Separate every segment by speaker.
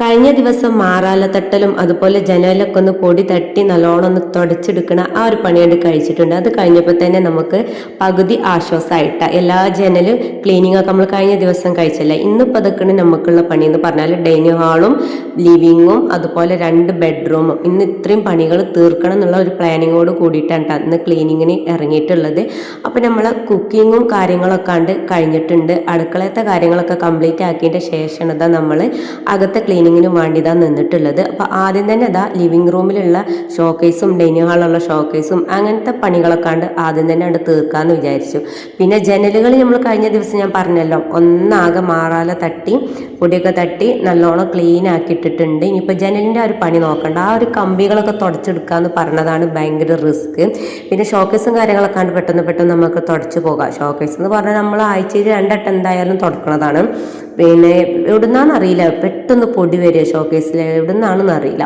Speaker 1: കഴിഞ്ഞ ദിവസം മാറാല തട്ടലും അതുപോലെ ജനലൊക്കെ ഒന്ന് പൊടി തട്ടി നല്ലോണം ഒന്ന് തുടച്ചെടുക്കണ ആ ഒരു പണിയുണ്ട് കഴിച്ചിട്ടുണ്ട്. അത് കഴിഞ്ഞപ്പോൾ തന്നെ നമുക്ക് പകുതി ആശ്വാസമായിട്ട എല്ലാ ജനലും ക്ലീനിങ് ഒക്കെ നമ്മൾ കഴിഞ്ഞ ദിവസം കഴിച്ചല്ല? ഇന്നിപ്പോൾ അതൊക്കെയാണ് നമുക്കുള്ള പണി എന്ന് പറഞ്ഞാൽ ഡൈനിങ് ഹാളും ലിവിങ്ങും അതുപോലെ രണ്ട് ബെഡ്റൂമും. ഇന്ന് ഇത്രയും പണികൾ തീർക്കണം എന്നുള്ള ഒരു പ്ലാനിങ്ങോട് കൂടിയിട്ടാണ് അന്ന് ക്ലീനിങ്ങിന് ഇറങ്ങിയിട്ടുള്ളത്. അപ്പോൾ നമ്മൾ കുക്കിങ്ങും കാര്യങ്ങളൊക്കെ കണ്ട് കഴിഞ്ഞിട്ടുണ്ട്. അടുക്കളത്തെ കാര്യങ്ങളൊക്കെ കംപ്ലീറ്റ് ആക്കിയതിന്റെ ശേഷം ഇതാ നമ്മൾ അകത്തെ ക്ലീനിങ്ങിന് വേണ്ടിതാണ് നിന്നിട്ടുള്ളത്. അപ്പോൾ ആദ്യം തന്നെ അതാ ലിവിങ് റൂമിലുള്ള ഷോക്കേസും ഡൈനിങ് ഹാളിലുള്ള ഷോക്കേസും അങ്ങനത്തെ പണികളൊക്കെ ഉണ്ട് ആദ്യം തന്നെ അവിടെ തീർക്കാമെന്ന് വിചാരിച്ചു. പിന്നെ ജനലുകൾ നമ്മൾ കഴിഞ്ഞ ദിവസം ഞാൻ പറഞ്ഞല്ലോ ഒന്നാകെ മാറാല തട്ടി പൊടിയൊക്കെ തട്ടി നല്ലോണം ക്ലീൻ ആക്കിയിട്ടിട്ടുണ്ട്. ഇനിയിപ്പോൾ ജനലിന്റെ ആ ഒരു പണി നോക്കണ്ട. ആ ഒരു കമ്പികളൊക്കെ തുടച്ചെടുക്കാമെന്ന് പറഞ്ഞതാണ് ഭയങ്കര റിസ്ക്. പിന്നെ ഷോക്കേസും കാര്യങ്ങളൊക്കെ ആണ് പെട്ടെന്ന് പെട്ടെന്ന് നമുക്ക് തുടച്ചു പോകാം. ഷോക്കേസ് എന്ന് പറഞ്ഞാൽ നമ്മൾ ആഴ്ചയിൽ രണ്ടട്ടം എന്തായാലും തുടക്കണതാണ്. പിന്നെ എവിടുന്നാന്നറിയില്ല പെട്ടെന്ന് പൊടി വരിക ഷോക്കേസിൽ എവിടുന്നാണെന്ന് അറിയില്ല.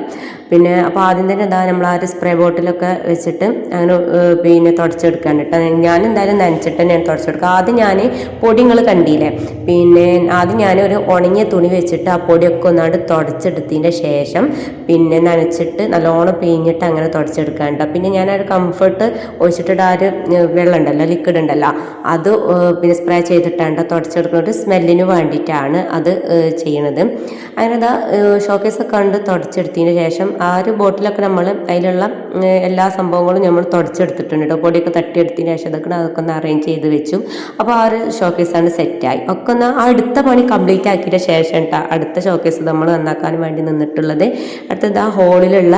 Speaker 1: പിന്നെ അപ്പോൾ ആദ്യം തന്നെ എന്താ നമ്മൾ ആ ഒരു സ്പ്രേ ബോട്ടിലൊക്കെ വെച്ചിട്ട് അങ്ങനെ പിന്നെ തുടച്ചെടുക്കാൻ കേട്ടോ. ഞാൻ എന്തായാലും നനച്ചിട്ട് ഞാൻ തുടച്ചെടുക്കുക. ആദ്യം ഞാൻ പൊടിങ്ങൾ കണ്ടില്ലേ? പിന്നെ ആദ്യം ഞാൻ ഒരു ഉണങ്ങിയ തുണി വെച്ചിട്ട് ആ പൊടിയൊക്കെ ഒന്നാണ്ട് തുടച്ചെടുത്തതിന്റെ ശേഷം പിന്നെ നനച്ചിട്ട് നല്ലോണം പിഴിഞ്ഞിട്ട് അങ്ങനെ തുടച്ചെടുക്കാൻ കേട്ടോ. പിന്നെ ഞാൻ ആ ഒരു കംഫർട്ട് ഒഴിച്ചിട്ടിട്ട് ആ ഒരു വെള്ളം ഉണ്ടല്ലോ ലിക്വിഡ് ഉണ്ടല്ലോ അത് പിന്നെ സ്പ്രേ ചെയ്തിട്ടാണ് തുടച്ചെടുക്കുന്നത്. സ്മെല്ലിന് വേണ്ടിയിട്ടാണ് അത് ചെയ്യണത്. അങ്ങനെ ഇതാ ഷോക്കേസ് കണ്ട് തുടച്ചെടുത്തതിന് ശേഷം ആ ഒരു ബോട്ടിലൊക്കെ നമ്മൾ അതിലുള്ള എല്ലാ സംഭവങ്ങളും നമ്മൾ തുടച്ചെടുത്തിട്ടുണ്ട് കേട്ടോ പൊടിയൊക്കെ തട്ടിയെടുത്തതിന് ശേഷം അതൊക്കെ അതൊക്കെ ഒന്ന് അറേഞ്ച് ചെയ്ത് വെച്ചു. അപ്പോൾ ആ ഒരു ഷോക്കേസാണ് സെറ്റായി ഒക്കെ ഒന്ന് ആ അടുത്ത പണി കംപ്ലീറ്റ് ആക്കിയ ശേഷം കേട്ടോ അടുത്ത ഷോക്കേസ് നമ്മൾ നന്നാക്കാൻ വേണ്ടി നിന്നിട്ടുള്ളത്. അടുത്തത് ആ ഹോളിലുള്ള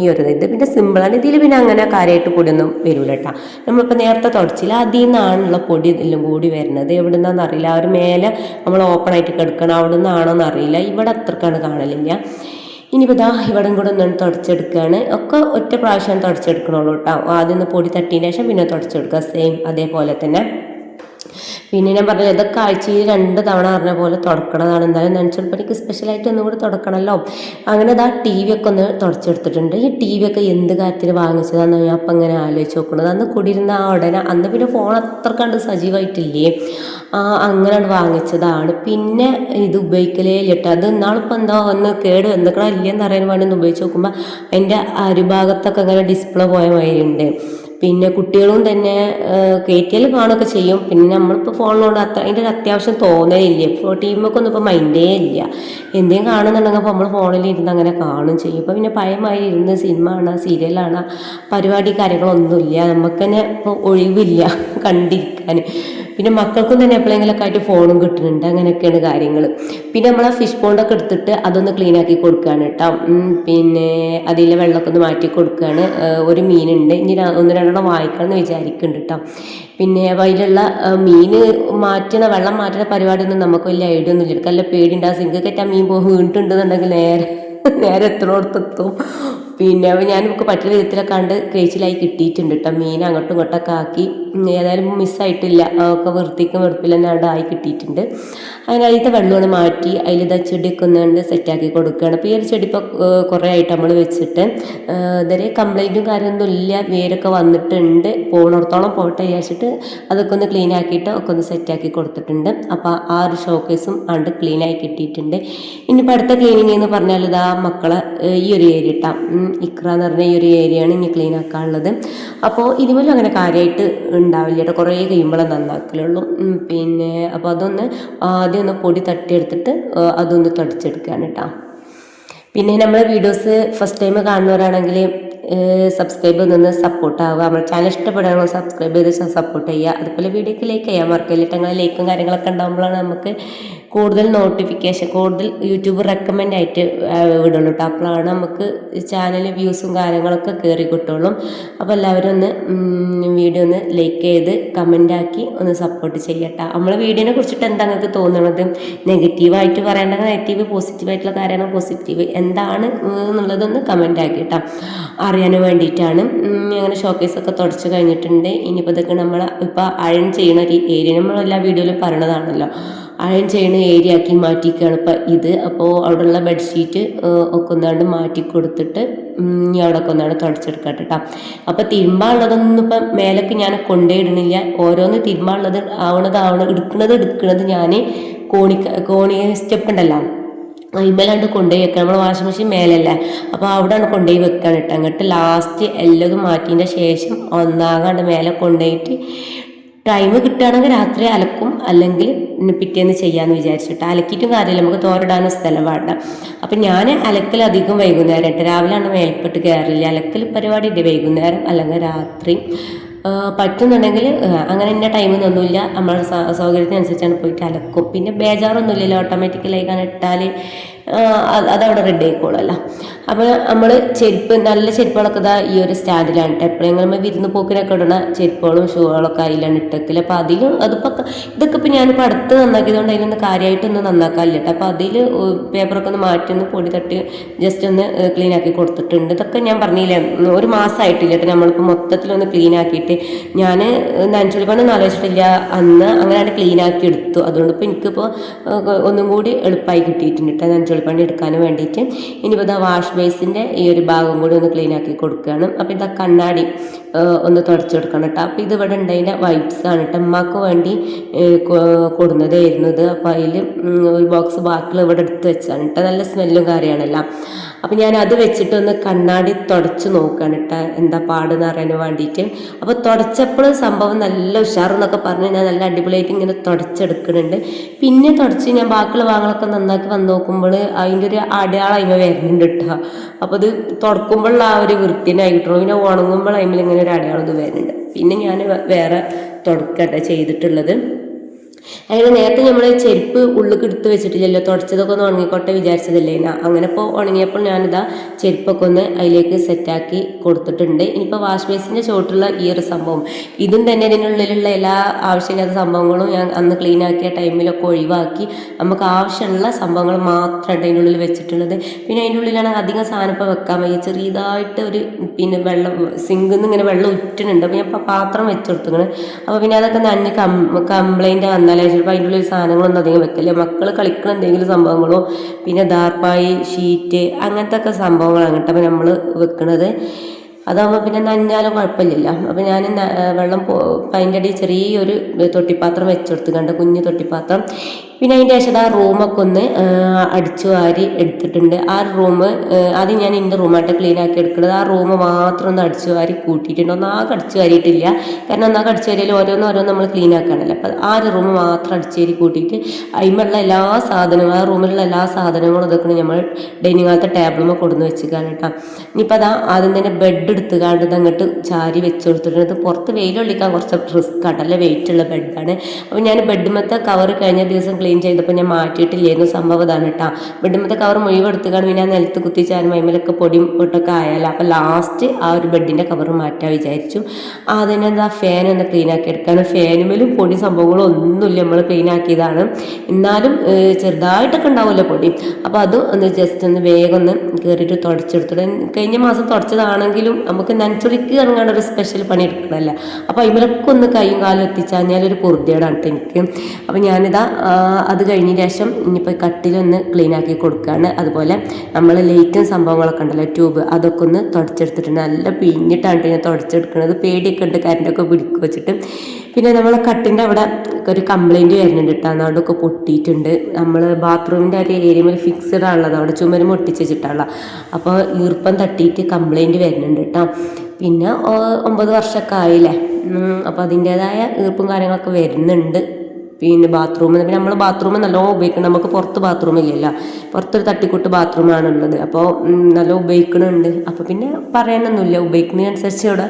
Speaker 1: ഈ ഒരു ഇത്. പിന്നെ സിമ്പിളാണ് ഇതിൽ പിന്നെ അങ്ങനെ കാര്യമായിട്ട് പൊടിയൊന്നും വരൂല കേട്ടോ നമ്മളിപ്പോൾ നേരത്തെ തുടച്ചില്ല. അതിൽ നിന്നാണുള്ള പൊടി ഇതിലും കൂടി വരുന്നത്. എവിടെ നിന്നാണെന്ന് അറിയില്ല. ആ ഒരു മേലെ നമ്മൾ ഓപ്പൺ ആയിട്ട് കിടക്കണം അവിടെ നിന്നാണോ അറിയില്ല. ഇവിടെ അത്രക്കാണ് കാണലില്ല. ഇനിയിപ്പോൾ ദാ ഇവിടെ കൂടെ ഒന്ന് തുടച്ചെടുക്കുകയാണ് ഒക്കെ ഒറ്റ പ്രാവശ്യം തുടച്ചെടുക്കണുള്ളൂ കേട്ടോ ആദ്യം ഒന്ന് പൊടി തട്ടിയതിന് ശേഷം പിന്നെ തുടച്ചെടുക്കുക. സെയിം അതേപോലെ തന്നെ. പിന്നെ ഞാൻ പറഞ്ഞത് ഇതൊക്കെ ആഴ്ചയിൽ രണ്ട് തവണ പറഞ്ഞ പോലെ തുടക്കണതാണ്. എന്തായാലും നനച്ചെടുപ്പണിക്ക് സ്പെഷ്യലായിട്ട് ഒന്നും കൂടി തുടക്കണമല്ലോ അങ്ങനെ ആ ടി വി ഒക്കെ ഒന്ന് തുടച്ചെടുത്തിട്ടുണ്ട്. ഈ ടി വി ഒക്കെ എന്ത് കാര്യത്തിന് വാങ്ങിച്ചതാണെന്ന് ഞാൻ അപ്പം ഇങ്ങനെ ആലോചിച്ച് നോക്കുന്നത് അന്ന് കൂടിയിരുന്ന ആ ഉടനെ അന്ന് പിന്നെ ഫോൺ അത്ര കണ്ട് സജീവമായിട്ടില്ലേ ആ, അങ്ങനെ വാങ്ങിച്ചതാണ് പിന്നെ ഇത് ഉപയോഗിക്കലേ ഇല്ല അത് ഇന്നാളിപ്പോൾ എന്താ ഒന്ന് കേട് എന്തൊക്കെ ഇല്ലെന്ന് അറിയാൻ വേണ്ടി ഒന്ന് ഉപയോഗിച്ച് നോക്കുമ്പോൾ എന്റെ അരുഭാഗത്തൊക്കെ അങ്ങനെ ഡിസ്പ്ലേ പോയ മാതിരി ഉണ്ട് പിന്നെ കുട്ടികളും തന്നെ കയറ്റിയാൽ കാണുകയൊക്കെ ചെയ്യും. പിന്നെ നമ്മളിപ്പോൾ ഫോണിനോട് അത്ര അതിന്റെ ഒരു അത്യാവശ്യം തോന്നലില്ല? ഇപ്പോൾ ടീമൊക്കെ ഒന്നും ഇപ്പോൾ മൈൻഡേ ഇല്ല. എന്തെങ്കിലും കാണുന്നുണ്ടെങ്കിൽ അപ്പോൾ നമ്മൾ ഫോണിൽ ഇരുന്ന് അങ്ങനെ കാണും ചെയ്യും. ഇപ്പോൾ പിന്നെ പഴയമായി ഇരുന്ന് സിനിമ കാണാം സീരിയലാണ് പരിപാടി കാര്യങ്ങളൊന്നുമില്ല. നമുക്ക് തന്നെ ഇപ്പോൾ ഒഴിവില്ല കണ്ടിരിക്കാൻ പിന്നെ മക്കൾക്കും തന്നെ എപ്പോഴെങ്കിലൊക്കെ ആയിട്ട് ഫോണും കിട്ടുന്നുണ്ട്. അങ്ങനെയൊക്കെയാണ് കാര്യങ്ങൾ പിന്നെ നമ്മൾ ആ ഫിഷ് പോണ്ടൊക്കെ എടുത്തിട്ട് അതൊന്ന് ക്ലീൻ ആക്കി കൊടുക്കുകയാണ് കേട്ടോ പിന്നെ അതിലെ വെള്ളമൊക്കെ ഒന്ന് മാറ്റി കൊടുക്കുകയാണ് ഒരു മീനുണ്ട്. ഇനി ഒന്ന് രണ്ടെണ്ണം വായിക്കണം എന്ന് വിചാരിക്കുന്നുണ്ട് കേട്ടോ പിന്നെ അതിലുള്ള മീൻ മാറ്റണ വെള്ളം മാറ്റുന്ന പരിപാടിയൊന്നും നമുക്ക് വലിയ ഐഡിയ ഒന്നും ഇല്ല. നല്ല പേടിയുണ്ട് ആ സിങ്ക് കെറ്റാ മീൻ പോകും വീണിട്ടുണ്ടെന്നുണ്ടെങ്കിൽ നേരെ നേരെ എത്രയോടത്തെത്തും പിന്നെ ഞാൻ നമുക്ക് പറ്റുന്ന വിധത്തിലൊക്കെ കണ്ട് കഴിച്ചിലായി കിട്ടിയിട്ടുണ്ട് കേട്ടോ മീൻ അങ്ങോട്ടും ഇങ്ങോട്ടൊക്കെ ആക്കി ഏതായാലും മിസ്സായിട്ടില്ല ഒക്കെ വൃത്തിക്കും വെറുപ്പിൽ തന്നെ അവിടെ ആയി കിട്ടിയിട്ടുണ്ട്. അതിലത്തെ വെള്ളമാണ് മാറ്റി അതിലിതാ ചെടിയൊക്കെ ഒന്നുകൊണ്ട് സെറ്റാക്കി കൊടുക്കുകയാണ്. അപ്പോൾ ഈ ഒരു ചെടി ഇപ്പോൾ കുറേ ആയിട്ട് നമ്മൾ വെച്ചിട്ട് ഇതുവരെ കംപ്ലൈന്റും കാര്യമൊന്നും ഇല്ല. വേരൊക്കെ വന്നിട്ടുണ്ട്. പോണോടത്തോളം പോട്ടെ വിചാരിച്ചിട്ട് അതൊക്കെ ഒന്ന് ക്ലീൻ ആക്കിയിട്ട് ഒക്കെ ഒന്ന് സെറ്റാക്കി കൊടുത്തിട്ടുണ്ട്. അപ്പോൾ ആ ഒരു ഷോക്കേസും ആണ്ട് ക്ലീൻ ആയി കിട്ടിയിട്ടുണ്ട്. ഇനിയിപ്പോൾ അടുത്ത ക്ലീനിങ് എന്ന് പറഞ്ഞാൽ ഇതാ മക്കളെ ഈ ഒരു ഏരിയ ഇട്ടാം ഇക്ര എന്ന് പറഞ്ഞ ഈ ഒരു ഏരിയയാണ് ഇനി ക്ലീൻ ആക്കാനുള്ളത്. അപ്പോൾ ഇതുപോലും അങ്ങനെ കാര്യമായിട്ട് ഉണ്ടാവില്ല കേട്ടോ. കുറേ കഴിയുമ്പോഴേ നന്നാക്കലുള്ളൂ. പിന്നെ അപ്പോൾ അതൊന്ന് ആദ്യം ഒന്ന് പൊടി തട്ടിയെടുത്തിട്ട് അതൊന്ന് തുടച്ചെടുക്കുകയാണ് കേട്ടോ. പിന്നെ നമ്മളെ വീഡിയോസ് ഫസ്റ്റ് ടൈം കാണുന്നവരാണെങ്കിൽ സബ്സ്ക്രൈബ് നിന്ന് സപ്പോർട്ട് ആവുക. നമ്മുടെ ചാനൽ ഇഷ്ടപ്പെടുകയാണെങ്കിൽ സബ്സ്ക്രൈബ് ചെയ്ത് സപ്പോർട്ട് ചെയ്യുക. അതുപോലെ വീഡിയോക്ക് ലൈക്ക് ചെയ്യാം മറക്കില്ല. അങ്ങനെ ലൈക്കും കാര്യങ്ങളൊക്കെ ഉണ്ടാകുമ്പോഴാണ് നമുക്ക് കൂടുതൽ നോട്ടിഫിക്കേഷൻ കൂടുതൽ യൂട്യൂബ് റെക്കമെൻഡ് ആയിട്ട് വിടുള്ളൂ കേട്ടോ അപ്പോഴാണ് നമുക്ക് ചാനൽ വ്യൂസും കാര്യങ്ങളൊക്കെ കയറി കിട്ടുള്ളൂ. അപ്പോൾ എല്ലാവരും ഒന്ന് വീഡിയോ ഒന്ന് ലൈക്ക് ചെയ്ത് കമന്റ് ആക്കി ഒന്ന് സപ്പോർട്ട് ചെയ്യട്ടെ നമ്മളെ വീഡിയോനെ കുറിച്ചിട്ട് എന്താ നിങ്ങൾക്ക് തോന്നുന്നത്? നെഗറ്റീവായിട്ട് പറയേണ്ട നെഗറ്റീവ് പോസിറ്റീവായിട്ടുള്ള കാര്യമാണ് പോസിറ്റീവ് എന്താണ് എന്നുള്ളതൊന്ന് കമന്റ് ആക്കി കേട്ടോ അറിയാൻ വേണ്ടിയിട്ടാണ്. അങ്ങനെ ഷോക്കേസ് ഒക്കെ തുടച്ച് കഴിഞ്ഞിട്ടുണ്ട്. ഇനിയിപ്പോൾ ഇതൊക്കെ നമ്മൾ ഇപ്പോൾ അയൺ ചെയ്യുന്ന ഒരു ഏരിയ നമ്മൾ എല്ലാ വീഡിയോയിലും പറയണതാണല്ലോ. അയൺ ചെയ്യുന്ന ഏരിയ ആക്കി മാറ്റിക്കുകയാണ് ഇപ്പം ഇത്. അപ്പോൾ അവിടെയുള്ള ബെഡ്ഷീറ്റ് ഒക്കെ ഒന്നാണ്ട് മാറ്റി കൊടുത്തിട്ട് ഇനി അവിടെ ഒക്കെ ഒന്നാണ്ട് തുടച്ചെടുക്കട്ടെ കേട്ടോ. അപ്പോൾ തിരുമ്പാനുള്ളതൊന്നും ഇപ്പം മേലൊക്കെ ഞാൻ കൊണ്ടുപോയിടുന്നില്ല ഓരോന്ന് തിരുമ്പാനുള്ളത് ആവണത് ആവണത് എടുക്കുന്നത് എടുക്കുന്നത് ഞാൻ കോണി കോണി സ്റ്റെപ്പ് ഉണ്ടല്ലോ. അതിന്മേലാണ്ട് കൊണ്ടുപോയി വെക്കുക നമ്മൾ വാഷിംഗ് മെഷീൻ മേലല്ലേ? അപ്പോൾ അവിടെയാണ് കൊണ്ടുപോയി വെക്കാൻ കേട്ടോ അങ്ങോട്ട് ലാസ്റ്റ് എല്ലതും മാറ്റിയതിന്റെ ശേഷം ഒന്നാകാണ്ട് മേലെ കൊണ്ടുപോയിട്ട് ടൈം കിട്ടുകയാണെങ്കിൽ രാത്രി അലക്കും. അല്ലെങ്കിൽ പിറ്റേന്ന് ചെയ്യാമെന്ന് വിചാരിച്ചിട്ട് അലക്കിയിട്ടും കാര്യമില്ല നമുക്ക് തോരടാനും സ്ഥലം വേണ്ട. അപ്പം ഞാൻ അലക്കൽ അധികം വൈകുന്നേരം രാവിലെ രാവിലെയാണ് മേൽപ്പെട്ട് കയറില്ല അലക്കൽ പരിപാടി ഉണ്ട് വൈകുന്നേരം അല്ലെങ്കിൽ രാത്രി പറ്റുന്നുണ്ടെങ്കിൽ അങ്ങനെ ഇന്ന ടൈമൊന്നുമില്ല നമ്മുടെ നമ്മളെ സൗകര്യത്തിനനുസരിച്ചാണ് പോയിട്ട് അലക്കും. പിന്നെ ബേജാറൊന്നുമില്ലല്ലോ. ഓട്ടോമാറ്റിക്കലായി കാരണം ഇട്ടാൽ അതവിടെ റെഡി ആയിക്കോളല്ല അപ്പോൾ നമ്മൾ ചെരുപ്പ് നല്ല ചെരുപ്പുകളൊക്കെ ഇതാ ഈ ഒരു സ്റ്റാൻഡിലാണ് കേട്ടോ. എപ്പോഴെങ്കിലും നമ്മൾ വിരുന്ന് പോക്കിനൊക്കെ ഇടുന്ന ചെരുപ്പുകളും ഷൂകളൊക്കെ അതിലാണ് ഇട്ടേക്കില്ല അപ്പോൾ അതിലും അതിപ്പോൾ ഇതൊക്കെ ഇപ്പോൾ അടുത്ത് നന്നാക്കിയതുകൊണ്ട് അതിലൊന്നും കാര്യമായിട്ടൊന്നും നന്നാക്കാനില്ല കേട്ടോ. അപ്പോൾ അതിൽ പേപ്പറൊക്കെ ഒന്ന് മാറ്റി ഒന്ന് പൊടി തട്ടി ജസ്റ്റ് ഒന്ന് ക്ലീൻ ആക്കി കൊടുത്തിട്ടുണ്ട്. ഇതൊക്കെ ഞാൻ പറഞ്ഞില്ലേ ഒരു മാസമായിട്ടില്ല കേട്ടോ. നമ്മളിപ്പോൾ മൊത്തത്തിലൊന്ന് ക്ലീൻ ആക്കിയിട്ട് ഞാൻ നനച്ചുള്ളി പണിയൊന്നും ആലോചിച്ചിട്ടില്ല. അന്ന് അങ്ങനെയാണ് ക്ലീൻ ആക്കി എടുത്തു. അതുകൊണ്ട് ഇപ്പോൾ എനിക്കിപ്പോൾ ഒന്നും കൂടി എളുപ്പമായി കിട്ടിയിട്ടുണ്ട് കേട്ടോ നനച്ചുള്ളി പണി എടുക്കാൻ വേണ്ടിയിട്ട് ഇനിയിപ്പോൾ ഇതാ വാഷ് ബേസിന്റെ ഈ ഒരു ഭാഗം കൂടി ഒന്ന് ക്ലീൻ ആക്കി കൊടുക്കുകയാണ്. അപ്പോൾ ഇതാ കണ്ണാടി ഒന്ന് തുടച്ചു കൊടുക്കണം കേട്ടോ. അപ്പോൾ ഇത് ഇവിടെ വൈപ്സ് ആണ് കേട്ടോ. ഉമ്മാക്ക് വേണ്ടി കൊടുന്നതായിരുന്നു ഇത്. അപ്പോൾ അതിൽ ഒരു ബോക്സ് ബാക്കിൽ ഇവിടെ എടുത്ത് വെച്ചാണ് കേട്ടോ. നല്ല സ്മെല്ലും കാര്യമാണല്ലോ. അപ്പോൾ ഞാൻ അത് വെച്ചിട്ടൊന്ന് കണ്ണാടി തുടച്ച് നോക്കുകയാണ് കേട്ടോ എന്താ പാടെന്ന് അറിയാൻ വേണ്ടിയിട്ട് അപ്പോൾ തുടച്ചപ്പോഴും സംഭവം നല്ല ഉഷാറെന്നൊക്കെ പറഞ്ഞ് ഞാൻ നല്ല അടിപൊളിയായിട്ട് ഇങ്ങനെ തുടച്ചെടുക്കുന്നുണ്ട്. പിന്നെ തുടച്ച് ഞാൻ ബാക്കിയുള്ള ഭാഗങ്ങളൊക്കെ നന്നാക്കി വന്ന് നോക്കുമ്പോൾ അതിന്റെ ഒരു അടയാളം അതിമ വരുന്നുണ്ട് കേട്ടോ അപ്പോൾ അത് തുടക്കുമ്പോഴുള്ള ആ ഒരു വൃത്തിനായിട്ടുള്ളൂ. പിന്നെ ഉണങ്ങുമ്പോൾ അതിൽ ഇങ്ങനെ ഒരു അടയാളം ഇത് വരുന്നുണ്ട്. പിന്നെ ഞാൻ വേറെ തുടക്കട്ടെ ചെയ്തിട്ടുള്ളത്. അങ്ങനെ നേരത്തെ നമ്മൾ ചെരുപ്പ് ഉള്ളിലേക്ക് എടുത്ത് വെച്ചിട്ടില്ലല്ലോ തുടച്ചതൊക്കെ ഒന്ന് ഉണങ്ങിക്കോട്ടെ വിചാരിച്ചതല്ലേ അങ്ങനെ ഇപ്പോൾ ഉണങ്ങിയപ്പോൾ ഞാനിതാ ചെരുപ്പൊക്കെ ഒന്ന് അതിലേക്ക് സെറ്റാക്കി കൊടുത്തിട്ടുണ്ട്. ഇനിയിപ്പോൾ വാഷ് ബേസിന്റെ ചോട്ടിലുള്ള ഈ ഒരു സംഭവം. ഇതും തന്നെ ഇതിനുള്ളിലുള്ള എല്ലാ ആവശ്യമില്ലാത്ത സംഭവങ്ങളും ഞാൻ അന്ന് ക്ലീൻ ആക്കിയ ടൈമിലൊക്കെ ഒഴിവാക്കി നമുക്ക് ആവശ്യമുള്ള സംഭവങ്ങൾ മാത്രമാണ് അതിന്റെ ഉള്ളിൽ വെച്ചിട്ടുള്ളത്. പിന്നെ അതിന്റെ ഉള്ളിലാണ് അധികം സാധനം ഇപ്പോൾ വെക്കാൻ വയ്യ. ചെറിയതായിട്ട് ഒരു പിന്നെ വെള്ളം സിങ്കിൽ നിന്ന് ഇങ്ങനെ വെള്ളം ഉറ്റുന്നുണ്ട് അപ്പോൾ ഞാൻ പാത്രം വെച്ചു കൊടുത്തു അപ്പോൾ പിന്നെ അതൊക്കെ നന്നെ കം കംപ്ലൈന്റ് വന്നാലേ ചിലപ്പോൾ അതിന്റെ ഉള്ളിൽ സാധനങ്ങളൊന്നും അധികം വെക്കില്ല മക്കൾ കളിക്കുന്ന എന്തെങ്കിലും സംഭവങ്ങളോ പിന്നെ ദാർപ്പായി ഷീറ്റ് അങ്ങനത്തെ ഒക്കെ സംഭവങ്ങളാണ് കേട്ടോ അപ്പോൾ നമ്മൾ വെക്കുന്നത് അതാകുമ്പോൾ പിന്നെ നനഞ്ഞാലും കുഴപ്പമില്ലല്ല. അപ്പോൾ ഞാൻ വെള്ളം അതിന്റെ അടിയിൽ ചെറിയൊരു തൊട്ടിപ്പാത്രം വെച്ചെടുത്ത്. കണ്ട? കുഞ്ഞു തൊട്ടിപ്പാത്രം. പിന്നെ അതിന്റെ ശേഷം ആ റൂമൊക്കെ ഒന്ന് അടിച്ചു വാരി എടുത്തിട്ടുണ്ട്. ആ റൂം ആദ്യം ഞാൻ എന്റെ റൂമായിട്ട് ക്ലീൻ ആക്കി എടുക്കുന്നത്. ആ റൂം മാത്രം ഒന്ന് അടിച്ചു വാരി കൂട്ടിയിട്ടുണ്ട്. ഒന്നാകെ അടിച്ചു വാരിയിട്ടില്ല. കാരണം ഒന്നാകെ അടിച്ചു വാരിയാൽ ഓരോന്ന് ഓരോന്ന് നമ്മൾ ക്ലീൻ ആക്കാണല്ലോ. അപ്പോൾ ആ ഒരു റൂം മാത്രം അടിച്ചു വാരി കൂട്ടിയിട്ട് അതിമുള്ള എല്ലാ സാധനങ്ങളും ആ റൂമിലുള്ള എല്ലാ സാധനങ്ങളും ഇതൊക്കെ നമ്മൾ ഡൈനിങ് ഹാളത്തെ ടേബിളുമ്പോൾ കൊടുന്ന് വെച്ചിരിക്കാൻ കേട്ടോ. ഇനിയിപ്പോൾ അതാ ആദ്യം തന്നെ ബെഡ് എടുത്ത് കാണ്ട് അങ്ങോട്ട് ചാരി വെച്ച് കൊടുത്തിട്ടുണ്ട്. പുറത്ത് വെയിലൊള്ളിക്കാൻ കുറച്ച് റിസ്ക് ആണ്. അല്ലെ വെയിറ്റ് ഉള്ള ബെഡാണ് അപ്പോൾ ഞാൻ ബെഡുമത്തെ കവർ കഴിഞ്ഞ ദിവസം ക്ലീൻ ചെയ്തപ്പോൾ ഞാൻ മാറ്റിയിട്ടില്ലായിരുന്നു സംഭവം ഇതാണ് കേട്ടോ ബെഡ്മത്തെ കവർ മുഴുവൻ എടുത്തുകാണ്ട് പിന്നെ ആ നിലത്ത് കുത്തിച്ചാലും മൈമലൊക്കെ പൊടിയും പൊട്ടൊക്കെ ആയാലും. അപ്പോൾ ലാസ്റ്റ് ആ ഒരു ബെഡിന്റെ കവർ മാറ്റാൻ വിചാരിച്ചു. അതിനെ എന്താ ഫാൻ ഒന്ന് ക്ലീൻ ആക്കി എടുക്കാണ്. ഫാനുമേലും പൊടി സംഭവങ്ങളും ഒന്നുമില്ല. നമ്മൾ ക്ലീൻ ആക്കിയതാണ്. എന്നാലും ചെറുതായിട്ടൊക്കെ ഉണ്ടാവുമല്ലോ പൊടി. അപ്പോൾ അത് ഒന്ന് ജസ്റ്റ് ഒന്ന് വേഗം ഒന്ന് കയറിയിട്ട് തുടച്ചെടുത്തിട്ട് കഴിഞ്ഞ മാസം തുടച്ചതാണെങ്കിലും നമുക്ക് നനച്ചുളിക്ക് ഇറങ്ങാണ്ട് ഒരു സ്പെഷ്യൽ പണി എടുക്കണമല്ല. അപ്പോൾ അതിമലൊക്കെ ഒന്ന് കൈയും കാലും എത്തിച്ചാൽ ഒരു പൊറുതിയേടാണ് എനിക്ക്. അപ്പോൾ ഞാനിതാ അത് കഴിഞ്ഞ ശേഷം ഇനിയിപ്പോൾ കട്ടിലൊന്ന് ക്ലീൻ ആക്കി കൊടുക്കുകയാണ് അതുപോലെ നമ്മൾ ലൈറ്റും സംഭവങ്ങളൊക്കെ ഉണ്ടല്ലോ ട്യൂബ് അതൊക്കെ ഒന്ന് തുടച്ചെടുത്തിട്ടുണ്ട്. നല്ല പിഞ്ഞിട്ടാണ് ട്ടോ തുടച്ചെടുക്കുന്നത് പേടിയൊക്കെ ഉണ്ട് കരണ്ടൊക്കെ പിടിക്കുക വെച്ചിട്ട്. പിന്നെ നമ്മളെ കട്ടിന്റെ അവിടെ ഒരു കംപ്ലൈന്റ് വരുന്നുണ്ട് കേട്ടോ. അതുകൊണ്ടൊക്കെ പൊട്ടിയിട്ടുണ്ട്. നമ്മൾ ബാത്റൂമിന്റെ ഒരു ഏരിയയിൽ ഫിക്സഡ് ആണുള്ളത്. അവിടെ ചുമരും ഒട്ടിച്ച് വെച്ചിട്ടുള്ള. അപ്പോൾ ഈർപ്പം തട്ടിയിട്ട് കംപ്ലൈന്റ് വരുന്നുണ്ട് കേട്ടോ. പിന്നെ ഒമ്പത് വർഷമൊക്കെ ആയില്ലേ? അപ്പോൾ അതിന്റേതായ ഈർപ്പും കാര്യങ്ങളൊക്കെ വരുന്നുണ്ട്. പിന്നെ ബാത്റൂം പിന്നെ നമ്മൾ ബാത്റൂം നല്ലോണം ഉപയോഗിക്കണം നമുക്ക് പുറത്ത് ബാത്റൂം ഇല്ലല്ല. പുറത്തൊരു തട്ടിക്കൂട്ട് ബാത്റൂമാണുള്ളത് അപ്പോൾ നല്ല ഉപയോഗിക്കണുണ്ട്. അപ്പോൾ പിന്നെ പറയാനൊന്നുമില്ല ഉപയോഗിക്കുന്നതിനനുസരിച്ച് ഇവിടെ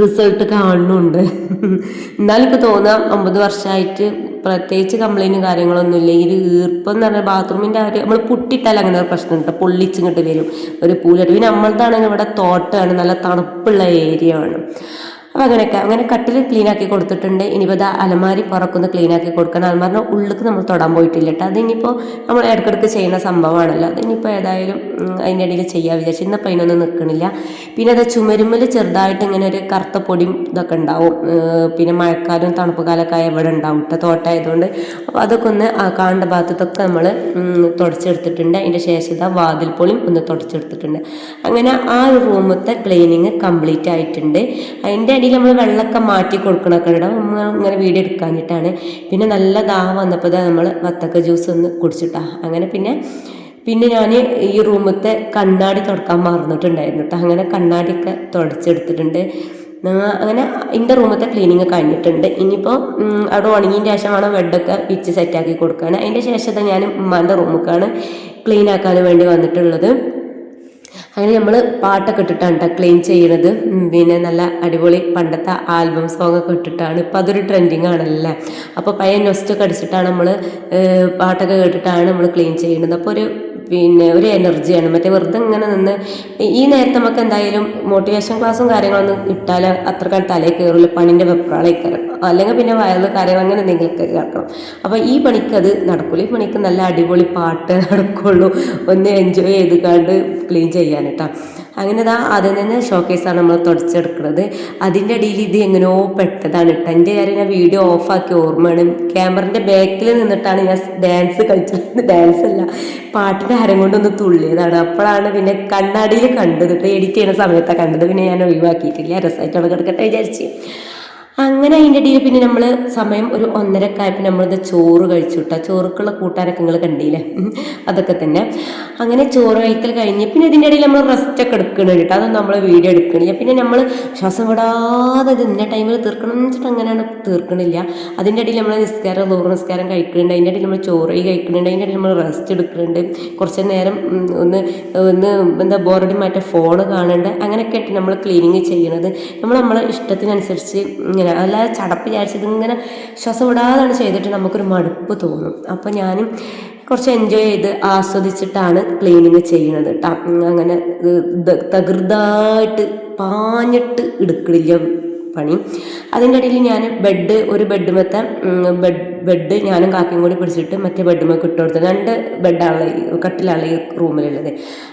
Speaker 1: റിസൾട്ട് കാണുന്നുണ്ട്. എന്നാലും എനിക്ക് തോന്നാം. ഒമ്പത് വർഷമായിട്ട് പ്രത്യേകിച്ച് കംപ്ലൈന്റും കാര്യങ്ങളൊന്നുമില്ല ഈ ഒരു ഈർപ്പം എന്ന് പറഞ്ഞാൽ ബാത്റൂമിന്റെ ആ നമ്മൾ പുട്ടിട്ടാൽ അങ്ങനെ ഒരു പ്രശ്നം ഉണ്ട്. പൊള്ളിച്ചിങ്ങോട്ട് വരും. ഒരു പൂലട്ട് പിന്നെ നമ്മളതാണെങ്കിൽ ഇവിടെ തോട്ടമാണ് നല്ല തണുപ്പുള്ള ഏരിയ ആണ്. അപ്പോൾ അങ്ങനെയൊക്കെ. അങ്ങനെ കട്ടിൽ ക്ലീൻ ആക്കി കൊടുത്തിട്ടുണ്ട്. ഇനിയിപ്പോൾ ഇതാ അലമാരി പുറക്കൊന്ന് ക്ലീൻ ആക്കി കൊടുക്കണം. അലമാരിന് ഉള്ളിലേക്ക് നമ്മൾ തൊടാൻ പോയിട്ടില്ല കേട്ടോ. അതിനിപ്പോൾ നമ്മൾ ഇടയ്ക്കിടയ്ക്ക് ചെയ്യുന്ന സംഭവമാണല്ലോ. അതിനിപ്പോൾ ഏതായാലും അതിന്റെ ഇടയിൽ ചെയ്യാൻ വിചാരിച്ചു ഇന്നിപ്പോൾ അതിനൊന്നും നിൽക്കണില്ല പിന്നെ അത് ചുമരുമ്മൽ ചെറുതായിട്ട് ഇങ്ങനെ ഒരു കറുത്ത പൊടിയും ഇതൊക്കെ ഉണ്ടാവും. പിന്നെ മഴക്കാലവും തണുപ്പ് കാലമൊക്കെ ഇവിടെ ഉണ്ടാവും കേട്ടോ തോട്ടമായതുകൊണ്ട് അപ്പോൾ അതൊക്കെ ഒന്ന് കാണേണ്ട ഭാഗത്തൊക്കെ നമ്മൾ തുടച്ചെടുത്തിട്ടുണ്ട്. അതിന്റെ ശേഷം ഇതാ വാതിൽ പൊളിയും ഒന്ന് തുടച്ചെടുത്തിട്ടുണ്ട്. അങ്ങനെ ആ ഒരു റൂമത്തെ ക്ലീനിങ് കംപ്ലീറ്റ് ആയിട്ടുണ്ട്. അതിന്റെ ഇടയിൽ നമ്മൾ വെള്ളമൊക്കെ മാറ്റി കൊടുക്കണമൊക്കെ ഇടാം നമ്മൾ ഇങ്ങനെ വീഡിയോ എടുക്കാഞ്ഞിട്ടാണ്. പിന്നെ നല്ല ദാഹം വന്നപ്പോൾ നമ്മൾ വത്തക്ക ജ്യൂസ് ഒന്ന് കുടിച്ചിട്ടാ. അങ്ങനെ പിന്നെ പിന്നെ ഞാൻ ഈ റൂമത്തെ കണ്ണാടി തുടക്കാൻ മറന്നിട്ടുണ്ടായിരുന്നു കേട്ടോ അങ്ങനെ കണ്ണാടിയൊക്കെ തുടച്ചെടുത്തിട്ടുണ്ട്. അങ്ങനെ എന്റെ റൂമത്തെ ക്ലീനിങ് കഴിഞ്ഞിട്ടുണ്ട്. ഇനിയിപ്പോൾ അവിടെ ഉണങ്ങിയതിന്റെ വേണം ബെഡൊക്കെ വിച്ച് സെറ്റാക്കി കൊടുക്കുകയാണ് അതിന്റെ ശേഷം ഞാൻ ഉമ്മാന്റെ റൂമൊക്കെയാണ് ക്ലീൻ ആക്കാൻ വേണ്ടി വന്നിട്ടുള്ളത്. അങ്ങനെ നമ്മൾ പാട്ടൊക്കെ ഇട്ടിട്ടാണ് കേട്ടോ ക്ലീൻ ചെയ്യണത്. പിന്നെ നല്ല അടിപൊളി പണ്ടത്തെ ആൽബം സോങ് ഒക്കെ ഇട്ടിട്ടാണ്. ഇപ്പം അതൊരു ട്രെൻഡിങ് ആണല്ലേ? അപ്പോൾ പഴയ നൊസ്റ്റൊക്കെ അടിച്ചിട്ടാണ് നമ്മൾ പാട്ടൊക്കെ കേട്ടിട്ടാണ് നമ്മൾ ക്ലീൻ ചെയ്യുന്നത് അപ്പോൾ ഒരു പിന്നെ ഒരു എനർജിയാണ്. മറ്റേ വെറുതെ ഇങ്ങനെ നിന്ന് ഈ നേരത്തെ നമുക്ക് എന്തായാലും മോട്ടിവേഷൻ ക്ലാസ്സും കാര്യങ്ങളൊന്നും ഇട്ടാൽ അത്രക്കാൾ തലയിൽ കയറില്ല പണിന്റെ വെപ്രാളയിൽ കയറും അല്ലെങ്കിൽ പിന്നെ വയറുള്ള കാര്യങ്ങൾ അങ്ങനെ എന്തെങ്കിലും കേൾക്കണം. അപ്പോൾ ഈ പണിക്ക് അത് നടക്കുള്ളൂ ഈ പണിക്ക് നല്ല അടിപൊളി പാട്ട് നടക്കുള്ളൂ. ഒന്ന് എൻജോയ് ചെയ്ത് കണ്ട് ക്ലീൻ ചെയ്യാൻ കേട്ടോ. അങ്ങനെ ഇതാ അതിൽ നിന്ന് ഷോക്കേസാണ് നമ്മൾ തുടച്ചെടുക്കുന്നത്. അതിന്റെ ഇടയിൽ ഇത് എങ്ങനെയോ പെട്ടതാണ് കേട്ടോ എന്റെ കാര്യം ഞാൻ വീഡിയോ ഓഫാക്കി ഓർമ്മയാണ്. ക്യാമറന്റെ ബാക്കിൽ നിന്നിട്ടാണ് ഞാൻ ഡാൻസ് കളിച്ചത്. ഡാൻസ് അല്ല പാട്ടിന്റെ ഹരം കൊണ്ടൊന്ന് തുള്ളിയതാണ്. അപ്പോഴാണ് പിന്നെ കണ്ണാടിയിൽ കണ്ടത് എഡിറ്റ് ചെയ്യുന്ന സമയത്താണ് കണ്ടത്. പിന്നെ ഞാൻ ഒഴിവാക്കിയിട്ടില്ല. രസമായിട്ട് കിടക്കട്ടെ വിചാരിച്ച്. അങ്ങനെ അതിന്റെ ഇടയിൽ പിന്നെ നമ്മൾ സമയം ഒരു ഒന്നരക്കായപ്പോൾ നമ്മളിത് ചോറ് കഴിച്ചു കിട്ടാ ചോറുക്കുള്ള കൂട്ടാനൊക്കെ നിങ്ങൾ കണ്ടില്ലേ? അതൊക്കെ തന്നെ. അങ്ങനെ ചോറ് കഴിക്കൽ കഴിഞ്ഞ് പിന്നെ ഇതിന്റെ ഇടയിൽ നമ്മൾ റെസ്റ്റ് ഒക്കെ എടുക്കണം കേട്ടോ. അതൊന്നും നമ്മൾ വീഡിയോ എടുക്കണില്ല. പിന്നെ നമ്മൾ ശ്വാസം വിടാതെ ഇത് ഇന്ന ടൈമിൽ തീർക്കണം എന്ന് വെച്ചിട്ട് അങ്ങനെയാണ് തീർക്കണില്ല. അതിന്റെ ഇടയിൽ നമ്മൾ നിസ്കാരം നൂറ് നിസ്കാരം കഴിക്കുന്നുണ്ട് അതിന്റെ ഇടയിൽ നമ്മൾ ചോറ് കഴിക്കുന്നുണ്ട് അതിന്റെ ഇടയിൽ നമ്മൾ റെസ്റ്റ് എടുക്കുന്നുണ്ട് കുറച്ച് നേരം ഒന്ന് ഒന്ന് എന്താ ബോറടി മാറ്റം ഫോൺ കാണുന്നുണ്ട്. അങ്ങനെയൊക്കെ ആയിട്ട് നമ്മൾ ക്ലീനിങ് ചെയ്യണത്. നമ്മൾ നമ്മളെ ഇഷ്ടത്തിനനുസരിച്ച് ഇങ്ങനെ അല്ല ചടപ്പ് വിചാരിച്ചത് ഇങ്ങനെ ശ്വാസം വിടാതാണ് ചെയ്തിട്ട് നമുക്കൊരു മടുപ്പ് തോന്നും. അപ്പോൾ ഞാനും കുറച്ച് എൻജോയ് ചെയ്ത് ആസ്വദിച്ചിട്ടാണ് ക്ലീനിങ് ചെയ്യുന്നത് കേട്ടോ അങ്ങനെ തകൃതായിട്ട് പാഞ്ഞിട്ട് എടുക്കണില്ല. പണി. അതിന്റെ ഇടയിൽ ഞാൻ ബെഡ് ഒരു ബെഡുമത്തെ ബെഡ് ബെഡ് ഞാനും കാക്കയും കൂടി പിടിച്ചിട്ട് മറ്റേ ബെഡുമൊക്കെ ഇട്ട് കൊടുത്തത് രണ്ട് ബെഡാണ് ഈ കട്ടിലാണ് ഈ റൂമിലുള്ളത്.